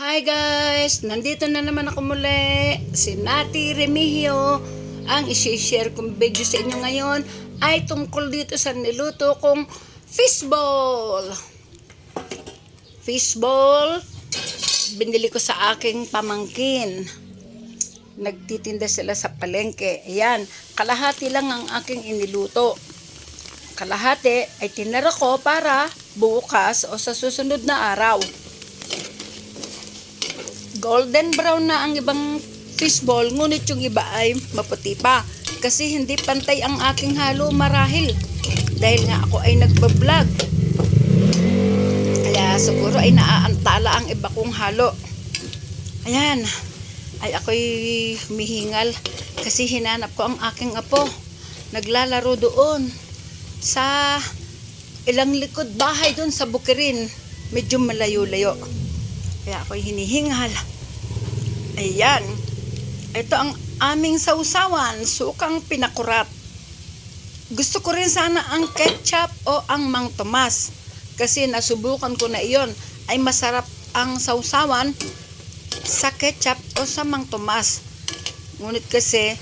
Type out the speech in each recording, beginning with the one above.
Hi guys! Nandito na naman ako muli. Si Nati Remigio. Ang isi-share kong video sa inyo ngayon ay tungkol dito sa niluto kong fishball. Fishball, binili ko sa aking pamangkin. Nagtitinda sila sa palengke. Ayan, kalahati lang ang aking iniluto. Kalahati ay tinara ko para bukas o sa susunod na araw golden brown na ang ibang fishball, ngunit yung iba ay maputi pa. Kasi hindi pantay ang aking halo marahil. Dahil nga ako ay nagbablog. Kaya siguro ay naaantala ang iba kong halo. Ayan. Ay ako'y humihingal kasi hinanap ko ang aking apo. Naglalaro doon sa ilang likod bahay doon sa Bukirin. Medyo malayo-layo. Kaya ako'y hinihingal. Ayan. Ito ang aming sausawan, sukang pinakurat. Gusto ko rin sana ang ketchup o ang mang tomas. Kasi nasubukan ko na iyon. Ay masarap ang sausawan sa ketchup o sa mang tomas. Ngunit kasi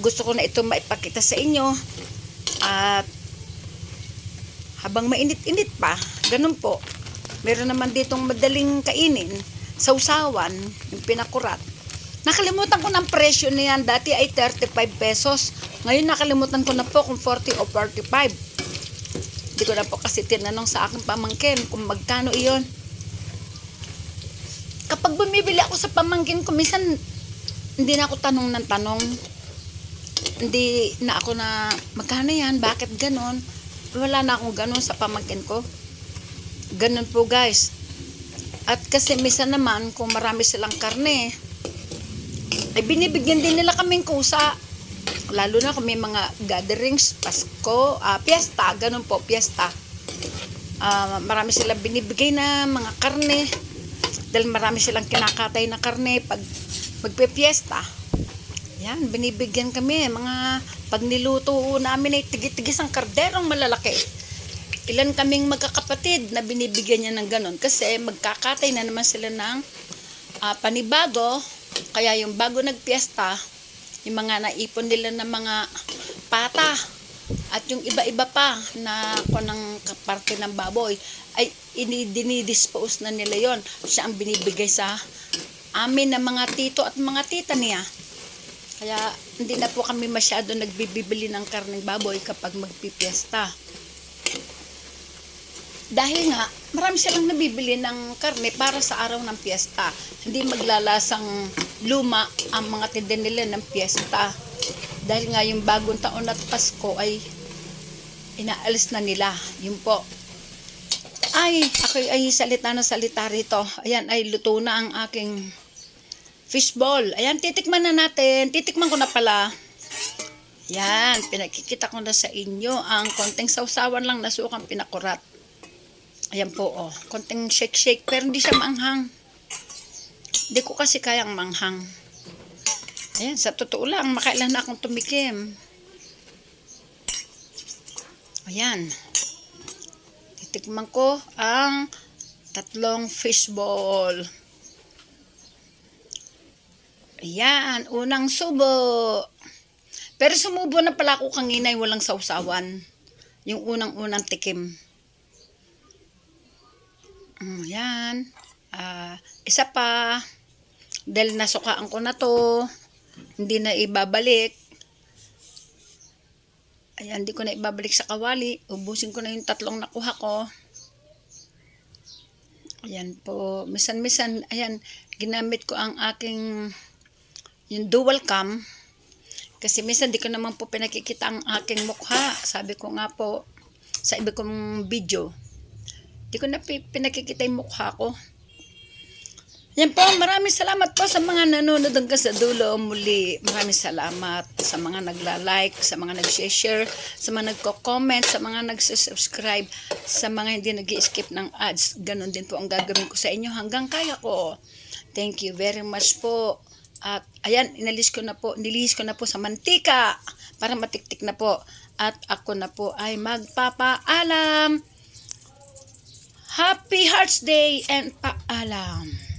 gusto ko na ito maipakita sa inyo. At habang mainit-init pa, ganun po. Meron naman ditong madaling kainin sausawan, yung pinakurat. Nakalimutan ko ng presyo niyan. Dati ay 35 pesos. Ngayon nakalimutan ko na po kung 40 o 45. Hindi ko na po kasi tinanong sa aking pamangkin kung magkano iyon. Kapag bumibili ako sa pamangkin ko, minsan hindi na ako tanong ng tanong. Hindi na ako na magkano yan, bakit ganon. Wala na akong ganon sa pamangkin ko. Ganon po guys. At kasi misa naman, kung marami silang karne, ay binibigyan din nila kaming kusa. Lalo na kung mga gatherings, Pasko, ah, piyesta, ganun po, piyesta. Ah, marami silang binibigay na mga karne. Dahil marami silang kinakatay na karne pag magpe-fiesta. Yan, binibigyan kami. Mga pag niluto namin ay tigit-tigis ang karderong malalaki ilan kaming magkakapatid na binibigyan niya ng ganon kasi magkakatay na naman sila ng uh, panibago. Kaya yung bago nagpiesta yung mga naipon nila ng mga pata at yung iba-iba pa na kunang parte ng baboy ay dinedispose na nila yon siya ang binibigay sa amin ng mga tito at mga tita niya. Kaya hindi na po kami masyado nagbibili ng karning baboy kapag magpipiesta dahil nga, marami silang nabibili ng karne para sa araw ng piyesta. Hindi maglalasang luma ang mga tinda nila ng piyesta. Dahil nga yung bagong taon at Pasko ay inaalis na nila. Yun po. Ay, ako ay salita na salita rito. Ayan, ay luto na ang aking fishball. Ayan, titikman na natin. Titikman ko na pala. Yan, pinakikita ko na sa inyo ang konting sausawan lang na sukang pinakurat. Ayan po, oh. Konting shake-shake. Pero hindi siya manghang. Hindi ko kasi kayang manghang. Ayan, sa totoo lang, makailan na akong tumikim. Ayan. Titikman ko ang tatlong fishball. Ayan, unang subo. Pero sumubo na pala ako kanina yung walang sausawan. Yung unang-unang tikim. Mm, yan. Uh, isa pa. Dahil nasukaan ko na to. Hindi na ibabalik. Ayan, hindi ko na ibabalik sa kawali. Ubusin ko na yung tatlong nakuha ko. Ayan po. Misan-misan, ayan, ginamit ko ang aking yung dual cam. Kasi minsan di ko naman po pinakikita ang aking mukha. Sabi ko nga po sa iba kong video. Di ko na pinakikita yung mukha ko. Yan po, maraming salamat po sa mga nanonood hanggang sa dulo. Muli, maraming salamat sa mga nagla-like, sa mga nag-share, sa mga nagko-comment, sa mga nag-subscribe, sa mga hindi nag skip ng ads. Ganon din po ang gagawin ko sa inyo hanggang kaya ko. Thank you very much po. At ayan, inalis ko na po, nilihis ko na po sa mantika para matiktik na po. At ako na po ay magpapaalam Happy Hearts Day and paalam.